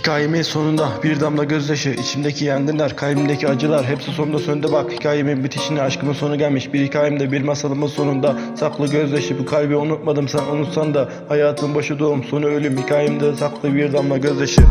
Hikayemin sonunda bir damla gözyaşı, içimdeki yangınlar, kalbimdeki acılar hepsi sonunda söndü bak. Hikayemin bitişine aşkımın sonu gelmiş. Bir hikayemde bir masalımın sonunda saklı gözyaşı. Bu kalbi unutmadım sen unutsan da hayatın başı doğum sonu ölüm. Hikayemde saklı bir damla gözyaşı.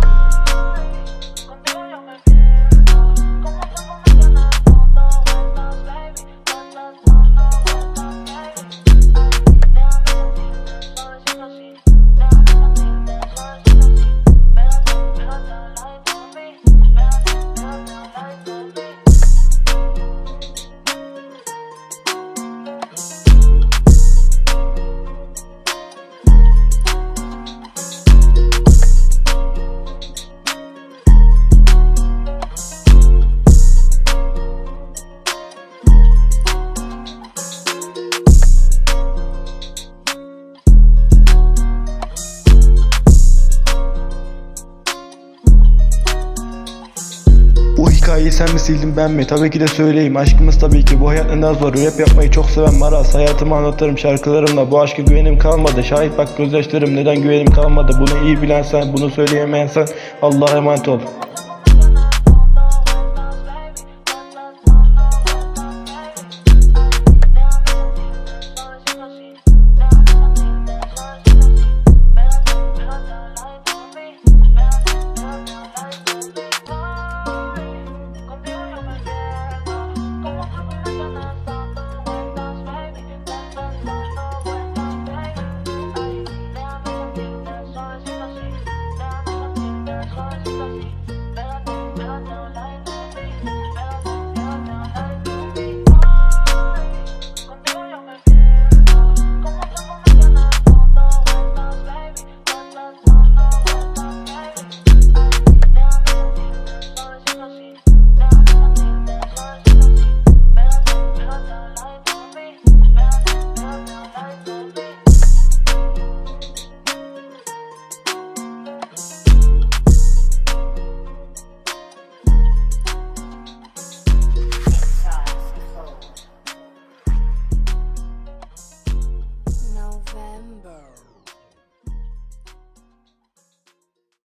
Hikayeyi sen mi sildin ben mi? Tabii ki de söyleyeyim. Aşkımız tabii ki bu hayat neden zor. Rap yapmayı çok seven maraz Hayatımı anlatırım şarkılarımla. Bu aşka güvenim kalmadı. Şahit bak gözyaşlarım neden güvenim kalmadı? Bunu iyi bilen sen bunu söyleyemeyen sen. Allah'a emanet ol